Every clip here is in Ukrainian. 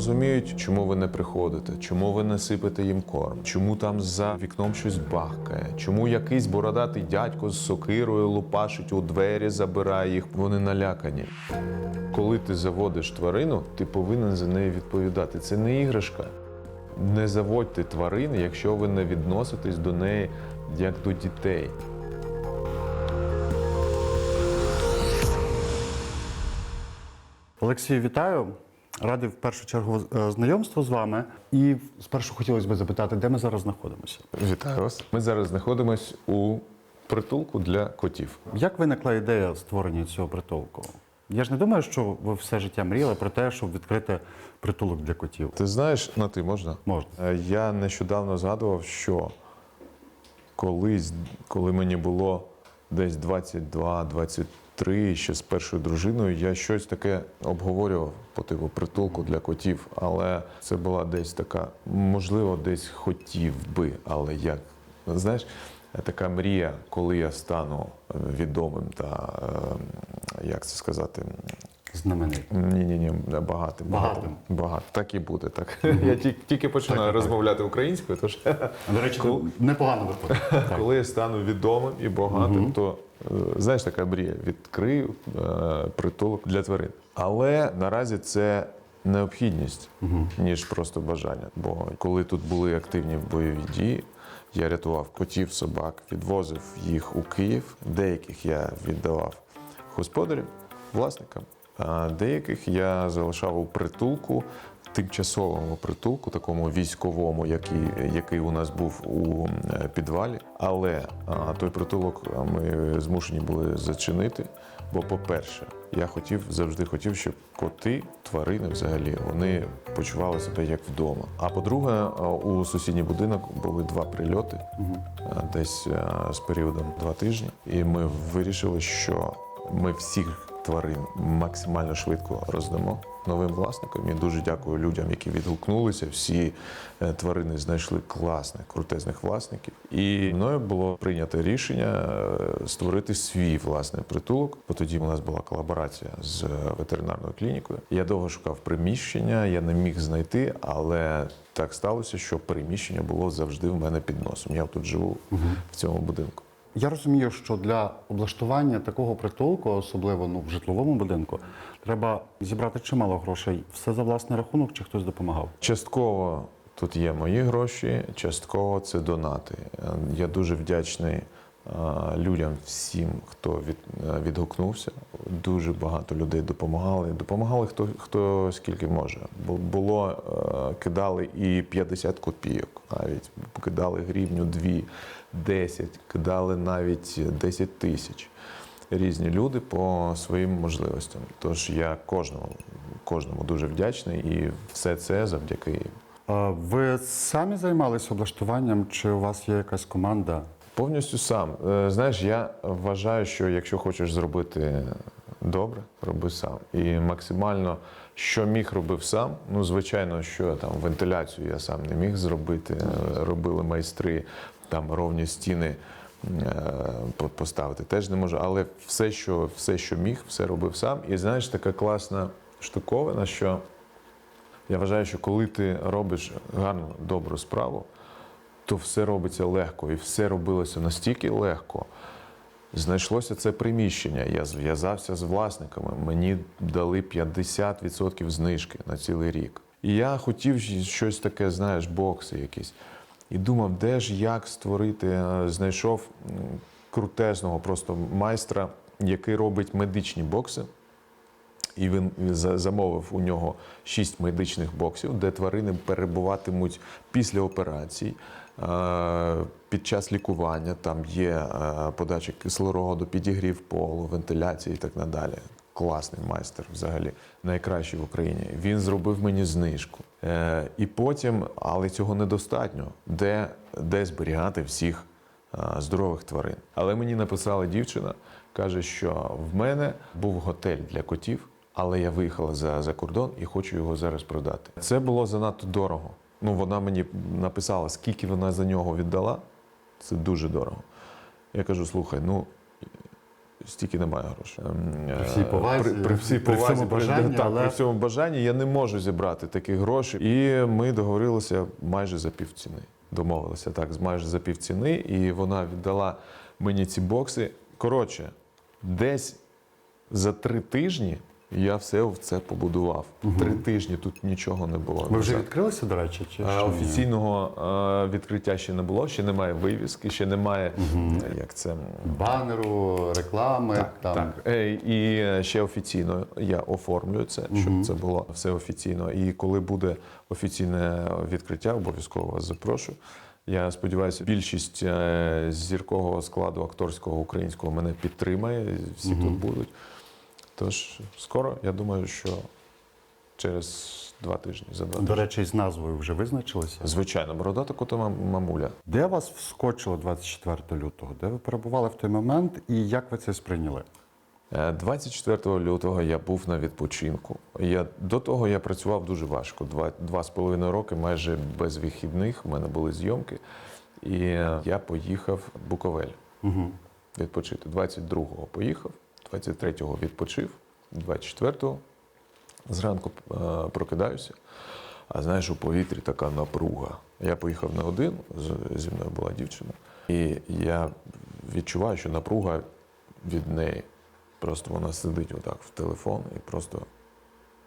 Розуміють, чому ви не приходите, чому ви не сипете їм корм, чому там за вікном щось бахкає, чому якийсь бородатий дядько з сокирою лупашить у двері, забирає їх. Вони налякані. Коли ти заводиш тварину, ти повинен за неї відповідати. Це не іграшка. Не заводьте тварини, якщо ви не відноситесь до неї як до дітей. Олексію, вітаю. Радий в першу чергу е, знайомству з вами. І спершу хотілося б запитати, де ми зараз знаходимося. Вітаю вас. Ми зараз знаходимося у притулку для котів. Як виникла ідея створення цього притулку? Я ж не думаю, що ви все життя мріяли про те, щоб відкрити притулок для котів. Ти знаєш, на ти можна? Можна. Е, Я нещодавно згадував, що колись, коли мені було десь 22-23, ще з першою дружиною, я щось таке обговорював по типу притулку для котів. Але це була десь така, можливо, десь хотів би, але як. Знаєш, така мрія, коли я стану е, відомим та е, як це сказати, Знаменитий. ні, ні, ні, багатим. Багатим. Багато. Так і буде. Так. Я тільки, тільки починаю розмовляти українською, тож До речі, непогано виходить. Коли я стану відомим і багатим, то е, знаєш, така мрія відкрию е, притулок для тварин. Але наразі це необхідність, ніж просто бажання. Бо коли тут були активні бойові дії, я рятував котів, собак, відвозив їх у Київ. Деяких я віддавав господарям, власникам, а деяких я залишав у притулку. Тимчасовому притулку, такому військовому, який, який у нас був у е, підвалі. Але а, той притулок ми змушені були зачинити. Бо, по-перше, я хотів завжди хотів, щоб коти, тварини взагалі вони почували себе як вдома. А по-друге, у сусідній будинок були два прильоти десь з періодом два тижні. І ми вирішили, що ми всіх тварин максимально швидко роздамо новим власникам. І дуже дякую людям, які відгукнулися. Всі е, тварини знайшли класних, крутезних власників. І мною було прийнято рішення е, створити свій власний притулок. Бо тоді у нас була колаборація з ветеринарною клінікою. Я довго шукав приміщення, я не міг знайти, але так сталося, що приміщення було завжди в мене під носом. Я тут живу в цьому будинку. Я розумію, що для облаштування такого притулку, особливо ну, в житловому будинку, треба зібрати чимало грошей. Все за власний рахунок чи хтось допомагав? Частково тут є мої гроші, частково це донати. Е, Я дуже вдячний людям, всім, хто від, е, відгукнувся. Дуже багато людей допомагали. Допомагали хто, хто скільки може. Бу- Було, е, кидали і 50 копійок, навіть кидали гривню, 2, 10, кидали навіть 10 тисяч. Різні люди по своїм можливостям. Тож я кожному, кожному дуже вдячний, і все це завдяки їм. Ви самі займалися облаштуванням, чи у вас є якась команда? Повністю сам. Е, Знаєш, я вважаю, що якщо хочеш зробити добре, роби сам. І максимально, що міг, робив сам. Ну, звичайно, що там вентиляцію я сам не міг зробити. Е, Робили майстри, там ровні стіни е, поставити теж не можу. Але все, що, все, що міг, все робив сам. І знаєш, така класна штуковина, що я вважаю, що коли ти робиш гарну, добру справу, то все робиться легко, і все робилося настільки легко. Знайшлося це приміщення. Я зв'язався з власниками. Мені дали 50% знижки на цілий рік. І я хотів щось таке, знаєш, бокси якісь. І думав, де ж як створити. Е, Знайшов крутезного просто майстра, який робить медичні бокси. І він замовив у нього шість медичних боксів, де тварини перебуватимуть після операцій, під час лікування. Там є е, подача кислороду, підігрів полу, вентиляція і так надалі. Класний майстер взагалі, найкращий в Україні. Він зробив мені знижку. Е, І потім, але цього недостатньо, де, де зберігати всіх здорових тварин. Але мені написала дівчина, каже, що в мене був готель для котів, але я виїхала за, за кордон і хочу його зараз продати. Це було занадто дорого. Ну, вона мені написала, скільки вона за нього віддала. Це дуже дорого. Я кажу: слухай, ну стільки немає грошей. Ем, При всій е, повазі, при, при всій при повазі, всьому при- бажанні, так, але- при всьому бажанні я не можу зібрати такі гроші. І ми договорилися майже за півціни. Домовилися так, майже за півціни, і вона віддала мені ці бокси. Коротше, десь за три тижні я все в це побудував. Три тижні тут нічого не було. Ви вже відкрилися, до речі? Чи Е, ні? Офіційного е, відкриття ще не було, ще немає вивіски, ще немає е, як це. банеру, реклами, там Так, Е, і ще офіційно я оформлю це, щоб це було все офіційно. І коли буде офіційне відкриття, обов'язково вас запрошую. Я сподіваюся, більшість зіркового складу акторського українського мене підтримає. Всі тут будуть. Тож скоро, я думаю, що через два тижні, за два до тижні. речі, з назвою вже визначилися. Звичайно, бородата кота мамуля. Де вас вскочило 24 лютого? Де ви перебували в той момент і як ви це сприйняли? Е, 24 лютого я був на відпочинку. Я, до того я працював дуже важко. Два, два з половиною роки, майже без вихідних. У мене були зйомки. І е, я поїхав в Буковель Угу. відпочити. 22-го поїхав, 23-го відпочив, 24-го зранку е, прокидаюся. А знаєш, у повітрі така напруга. Я поїхав не один, зі мною була дівчина. І я відчуваю, що напруга від неї. Просто вона сидить отак в телефон і просто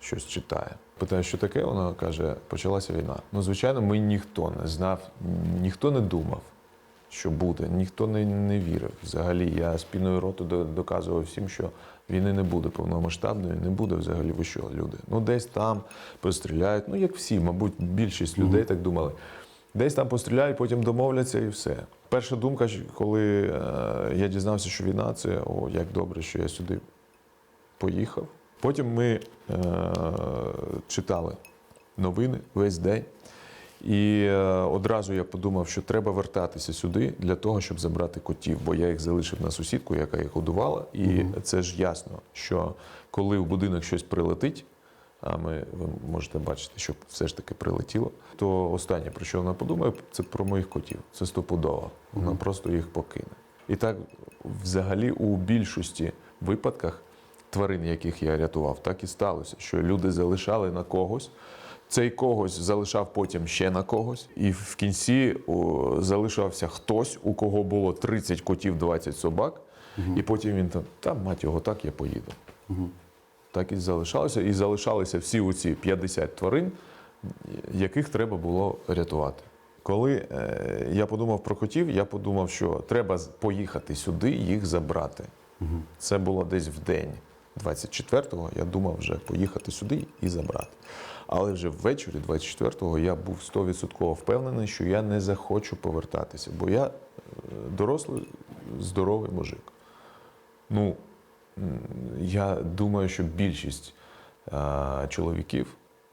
щось читає. Питаю, що таке? Вона каже, почалася війна. Ну, звичайно, ми ніхто не знав, ніхто не думав, що буде, ніхто не, не вірив. Взагалі, я спіною роту доказував всім, що війни не буде повномасштабної, не буде взагалі. Ви що, люди? Ну, десь там постріляють. Ну, як всі, мабуть, більшість людей так думали. Десь там постріляють, потім домовляться і все. Перша думка, коли е, я дізнався, що війна, це о, як добре, що я сюди поїхав. Потім ми е, читали новини весь день. І е, одразу я подумав, що треба вертатися сюди для того, щоб забрати котів, бо я їх залишив на сусідку, яка їх годувала. І це ж ясно, що коли в будинок щось прилетить, а ми ви можете бачити, що все ж таки прилетіло, то останнє, про що вона подумає, це про моїх котів. Це стопудово. Вона просто їх покине. І так, взагалі, у більшості випадках тварин, яких я рятував, так і сталося, що люди залишали на когось. Цей когось залишав потім ще на когось, і в кінці о, залишався хтось, у кого було 30 котів, 20 собак, і потім він там, та мать його, так я поїду. Так і залишалося. І залишалися всі оці 50 тварин, яких треба було рятувати. Коли е, я подумав про котів, я подумав, що треба поїхати сюди, їх забрати. Це було десь в день 24-го. Я думав вже поїхати сюди і забрати. Але вже ввечері, 24-го, я був 100% впевнений, що я не захочу повертатися, бо я е, дорослий, здоровий мужик. Ну, я думаю, що більшість а, чоловіків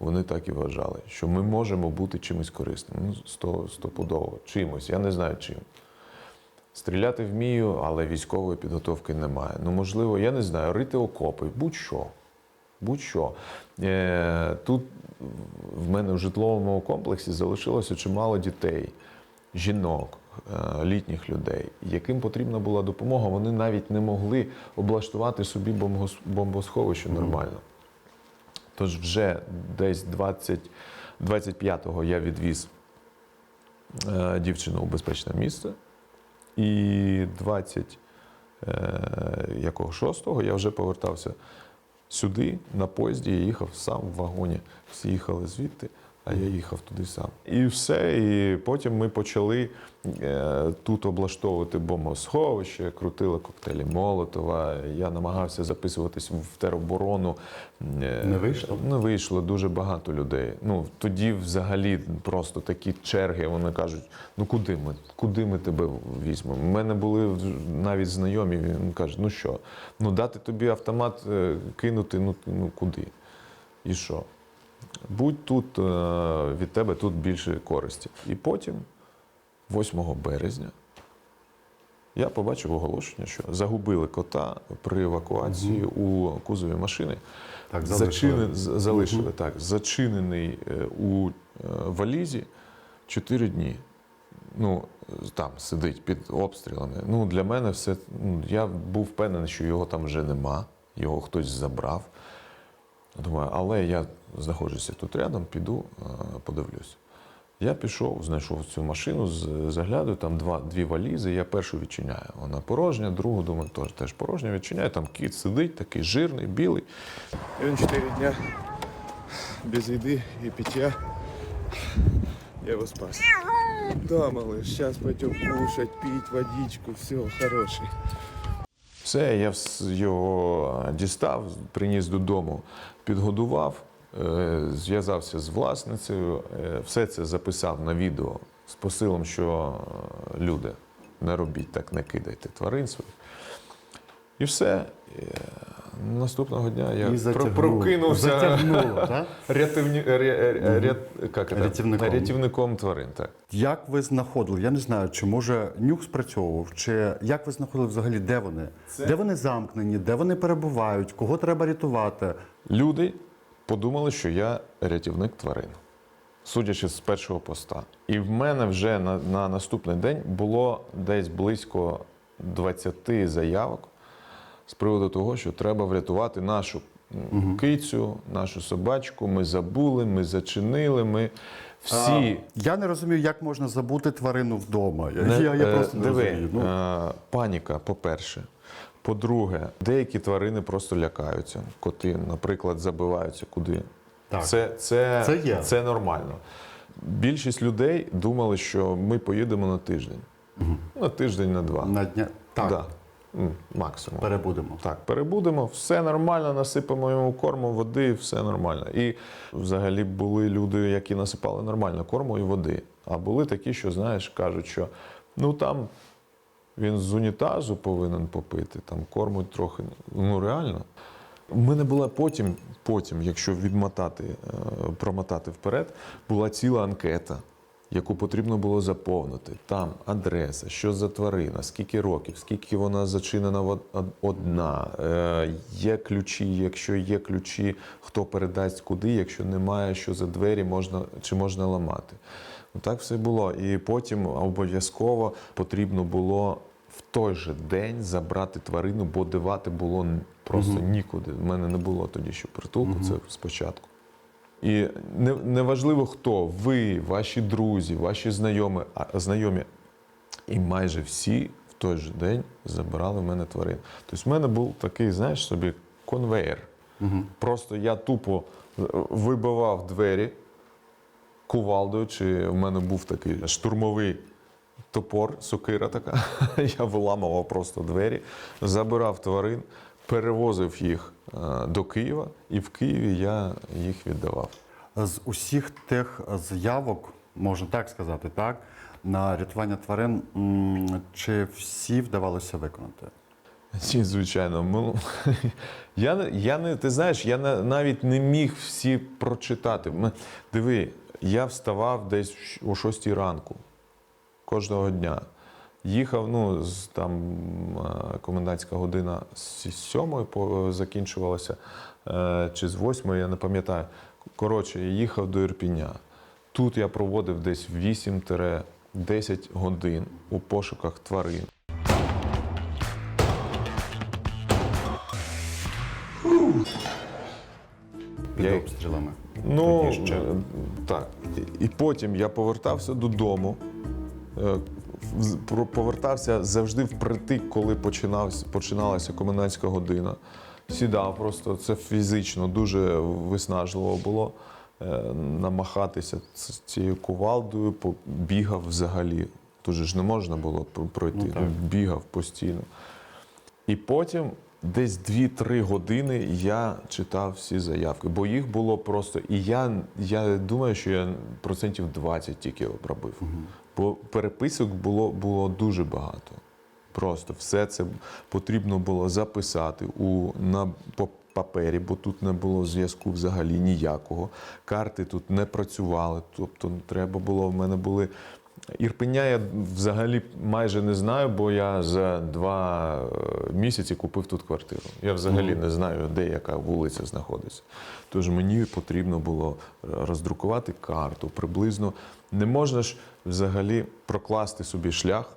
вони так і вважали, що ми можемо бути чимось корисним. Ну, сто, стопудово, чимось, я не знаю чим. Стріляти вмію, але військової підготовки немає. Ну, можливо, я не знаю, рити окопи, будь-що. Будь-що. Е, тут в мене в житловому комплексі залишилося чимало дітей, жінок, е, літніх людей, яким потрібна була допомога. Вони навіть не могли облаштувати собі бомбосховище нормально. Тож вже десь 20, 25-го я відвіз е, дівчину у безпечне місце. І 20 е, якого 6-го я вже повертався сюди, на поїзді, я їхав сам в вагоні. Всі їхали звідти, а я їхав туди сам. І все. І потім ми почали е, тут облаштовувати бомбосховище, крутили коктейлі Молотова. Я намагався записуватись в тероборону. Е, Не вийшло? Не вийшло дуже багато людей. Ну тоді взагалі просто такі черги. Вони кажуть: ну куди ми? Куди ми тебе візьмемо? У мене були навіть знайомі. Він каже: ну що, ну дати тобі автомат е, кинути, ну, ну куди? І що? Будь тут е, від тебе тут більше користі. І потім, 8 березня, я побачив оголошення, що загубили кота при евакуації у кузові машини. Так, залишили. Зачинен- з- залишили так, зачинений е, у е, валізі 4 дні. ну, там сидить під обстрілами. Ну, для мене все. Ну, я був впевнений, що його там вже нема, його хтось забрав. Думаю, але я знаходжуся тут рядом, піду, е, подивлюсь. Я пішов, знайшов цю машину, заглядаю, там два, дві валізи, я першу відчиняю. Вона порожня, другу, думаю, теж, теж порожня відчиняю. Там кіт сидить, такий жирний, білий. И он 4 дня без еды и питья. Я его спас. Да, малыш, сейчас пойдем кушать, пить водичку, все, хороший. Все, я його дістав, приніс додому, підгодував, е, зв'язався з власницею, е, все це записав на відео з посилом, що е, люди, не робіть так, не кидайте тварин своїх. І все. Е, Наступного дня я І затягнуло. прокинувся Затягнуло, так? рятівні, ря- ря- ря- як це? Рятівником. рятівником тварин. Так. Як ви знаходили? Я не знаю, чи може нюх спрацьовував, чи як ви знаходили взагалі, де вони? Де вони замкнені, де вони перебувають, кого треба рятувати? Люди подумали, що я рятівник тварин, судячи з першого поста. І в мене вже на, на наступний день було десь близько 20 заявок з приводу того, що треба врятувати нашу м, кицю, нашу собачку. Ми забули, ми зачинили, ми всі. Я не розумію, як можна забути тварину вдома. Я, Не- я, я е, просто не диви, розумію. Ну, е, паніка, по-перше. По-друге, деякі тварини просто лякаються. Коти, наприклад, забиваються куди. Так. Це, це, Це є. це нормально. Більшість людей думали, що ми поїдемо на тиждень. На тиждень, на два. на дня так, Да. Максимум. перебудемо. Так, перебудемо, все нормально, насипемо йому корму, води, все нормально. І взагалі були люди, які насипали нормально корму і води. А були такі, що, знаєш, кажуть, що ну там він з унітазу повинен попити, там корму трохи. Ну реально. У мене була потім, потім, якщо відмотати, е, промотати вперед, була ціла анкета, яку потрібно було заповнити. Там адреса, що за тварина, скільки років, скільки вона зачинена одна, е, є ключі, якщо є ключі, хто передасть куди, якщо немає, що за двері можна чи можна ламати. Ну, так все було. І потім обов'язково потрібно було в той же день забрати тварину, бо дивати було просто нікуди. У мене не було тоді ще притулку, це спочатку. І не, неважливо хто, ви, ваші друзі, ваші знайомі, а, знайомі, і майже всі в той же день забирали в мене тварин. Тобто в мене був такий, знаєш, собі конвейер. Просто я тупо е, вибивав двері кувалдою, чи в мене був такий штурмовий топор, сокира така. Я виламував просто двері, забирав тварин, перевозив їх е, до Києва, і в Києві я їх віддавав. З усіх тих заявок, можна так сказати, так, на рятування тварин, чи всі вдавалося виконати? Ні, звичайно. Ми- Я, не- я не, ти знаєш, я на- навіть не міг всі прочитати. Ми- Диви, я вставав десь о 6 ранку кожного дня. Їхав, ну, з, там е, комендантська година з 7 по, закінчувалася, е, чи з 8, я не пам'ятаю. Коротше, я їхав до Ірпіня. Тут я проводив десь 8-10 годин у пошуках тварин. Під Я- обстрілами. Ну, ще. е, так. І потім я повертався додому. Повертався завжди впритик, коли починався, починалася комендантська година. Сідав просто, це фізично дуже виснажливо було. е, Намахатися цією кувалдою, бігав взагалі. Тут же ж не можна було пройти. Ну, бігав постійно. І потім десь 2-3 години я читав всі заявки, бо їх було просто. І я, я думаю, що я процентів 20 тільки обробив. Бо переписок було, було дуже багато. Просто все це потрібно було записати у, на по- папері, бо тут не було зв'язку взагалі ніякого. Карти тут не працювали. Тобто треба було, в мене були Ірпеня я взагалі майже не знаю, бо я за два е, місяці купив тут квартиру. Я взагалі не знаю, де яка вулиця знаходиться. Тож мені потрібно було роздрукувати карту. Приблизно не можна ж взагалі прокласти собі шлях.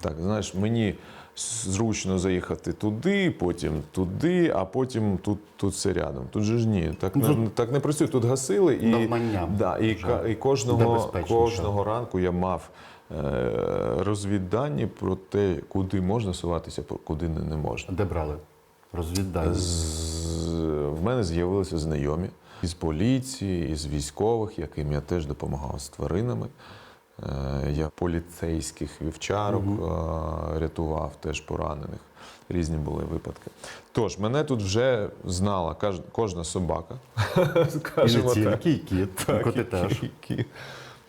Так, знаєш, мені зручно заїхати туди, потім туди, а потім тут, тут все рядом. Тут же ж ні, так, Ну, не, так не працює. Тут гасили і, Навмання да, і, і кожного, кожного ранку я мав е, розвіддані про те, куди можна суватися, куди не, не можна. Де брали? Розвіддані. З, в мене з'явилися знайомі із поліції, із військових, яким я теж допомагав з тваринами. Е, Я поліцейських вівчарок е, рятував, теж поранених. Різні були випадки. Тож, мене тут вже знала кожна собака. І не скажімо так. тільки, і кіт, і коти теж.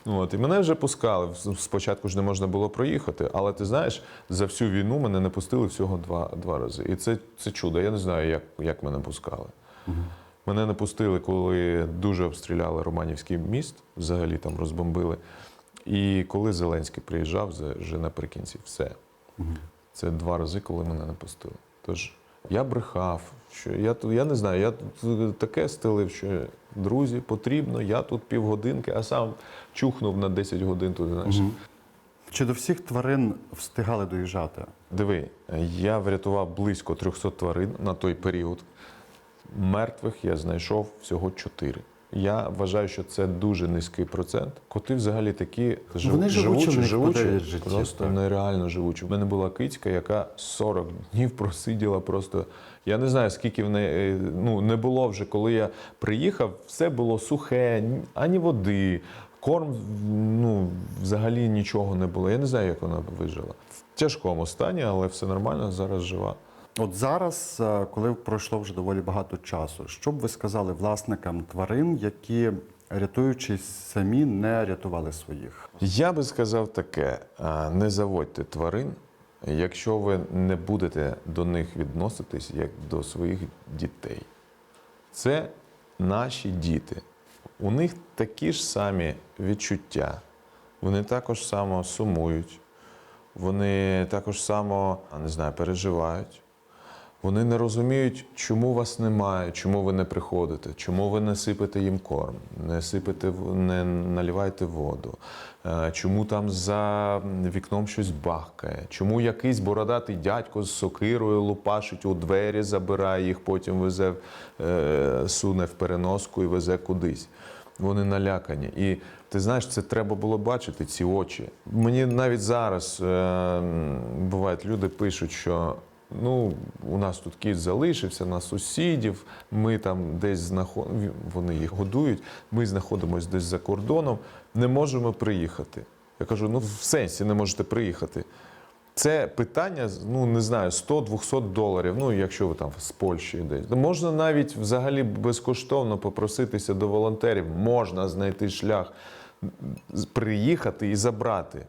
От, і мене вже пускали. Спочатку ж не можна було проїхати, але ти знаєш, за всю війну мене не пустили всього два, два рази. І це, це чудо. Я не знаю, як, як мене пускали. Мене не пустили, коли дуже обстріляли Романівський міст, взагалі там розбомбили. І коли Зеленський приїжджав, вже- наприкінці все. Це два рази, коли мене не пустили. Тож я брехав, що я тут, я не знаю, я тут таке стелив, що друзі, потрібно, я тут півгодинки, а сам чухнув на 10 годин туди. Знаєш. Чи до всіх тварин встигали доїжджати? Диви, я врятував близько 300 тварин на той період. Мертвих я знайшов всього 4. Я вважаю, що це дуже низький процент. Коти взагалі такі жив- Вони живучі, живучі, життя, просто так. нереально живучі. У мене була кицька, яка 40 днів просиділа просто. Я не знаю, скільки в неї е, ну, не було вже, коли я приїхав, все було сухе, ані води. Корм, ну, взагалі нічого не було. Я не знаю, як вона вижила. В тяжкому стані, але все нормально, зараз жива. От зараз, е, коли пройшло вже доволі багато часу, що б ви сказали власникам тварин, які, рятуючись самі, не рятували своїх? Я би сказав таке: не заводьте тварин, якщо ви не будете до них відноситись як до своїх дітей. Це наші діти. У них такі ж самі відчуття. Вони також само сумують, вони також само, не знаю, переживають. Вони не розуміють, чому вас немає, чому ви не приходите, чому ви не сипете їм корм, не сипете, не наливаєте воду, е, чому там за вікном щось бахкає, чому якийсь бородатий дядько з сокирою лупашить у двері, забирає їх, потім везе, е, суне в переноску і везе кудись. Вони налякані. І ти знаєш, це треба було бачити, ці очі. Мені навіть зараз е, бувають люди пишуть, що ну, у нас тут кіт залишився, на сусідів, ми там десь знаходимо, вони їх годують, ми знаходимося десь за кордоном, не можемо приїхати. Я кажу: ну в сенсі не можете приїхати. Це питання, ну не знаю, 100-200 доларів. Ну, якщо ви там з Польщі десь. Ну, Можна навіть взагалі безкоштовно попроситися до волонтерів, можна знайти шлях приїхати і забрати.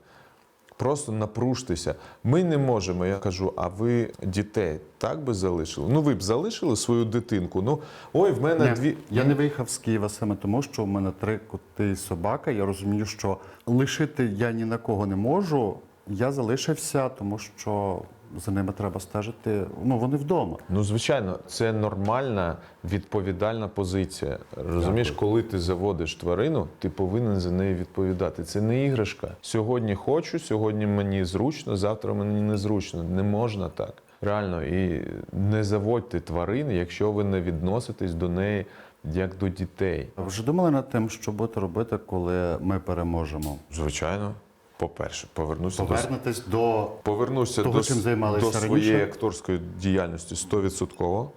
Просто напружтеся. Ми не можемо. Я кажу, а ви дітей так би залишили? Ну, ви б залишили свою дитинку. Ну, ой, в мене Ні, дві. Я не виїхав з Києва саме тому, що в мене три коти і собака. Я розумію, що лишити я ні на кого не можу. Я залишився, тому що за ними треба стежити. Ну вони вдома. Ну, звичайно, це нормальна відповідальна позиція. Розумієш, коли ти заводиш тварину, ти повинен за неї відповідати. Це не іграшка. Сьогодні хочу, сьогодні мені зручно, завтра мені незручно. Не можна так. Реально, і не заводьте тварин, якщо ви не відноситесь до неї як до дітей. Ви вже думали над тим, що будете робити, коли ми переможемо? Звичайно, по-перше, повернуся до Повернетесь до Повернуся Того, до, чим займалися до своєї раніше? акторської діяльності 100%,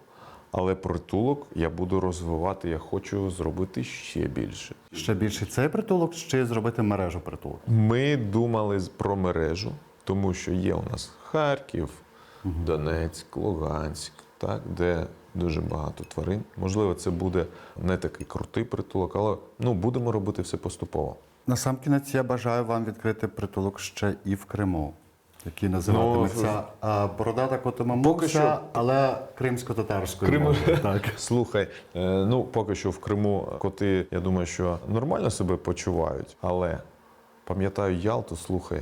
але притулок я буду розвивати. Я хочу зробити ще більше. ще більше цей притулок, чи зробити мережу притулок? Ми думали про мережу, тому що є у нас Харків, Донецьк, Луганськ, так, де дуже багато тварин. Можливо, це буде не такий крутий притулок, але ну, будемо робити все поступово. Насамкінець я бажаю вам відкрити притулок ще і в Криму, який називатиметься а, Бородата що- але кримсько-татарською Крим- Так. Слухай, е, ну поки що в Криму коти, я думаю, що нормально себе почувають, але Пам'ятаю Ялту, слухай,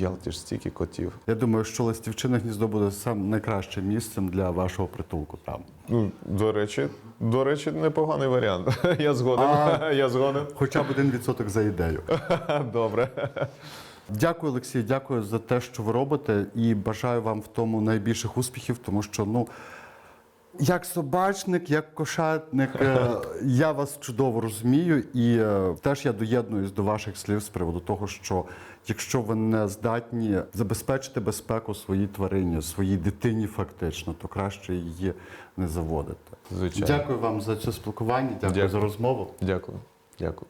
Ялті ж стільки котів. Я думаю, що ластівчине гніздо буде сам найкращим місцем для вашого притулку там. Ну, до речі, до речі, непоганий варіант. Я згоден. А. Я згоден. Хоча б один відсоток за ідею. Добре. Дякую, Олексій, дякую за те, що ви робите, і бажаю вам в тому найбільших успіхів, тому що ну. Як собачник, як кошатник, е, я вас чудово розумію, і е, теж я доєднуюсь до ваших слів з приводу того, що якщо ви не здатні забезпечити безпеку своїй тварині, своїй дитині, фактично, то краще її не заводити. Звичайно. Дякую вам за це спілкування, дякую, Дякую. за розмову. Дякую. Дякую.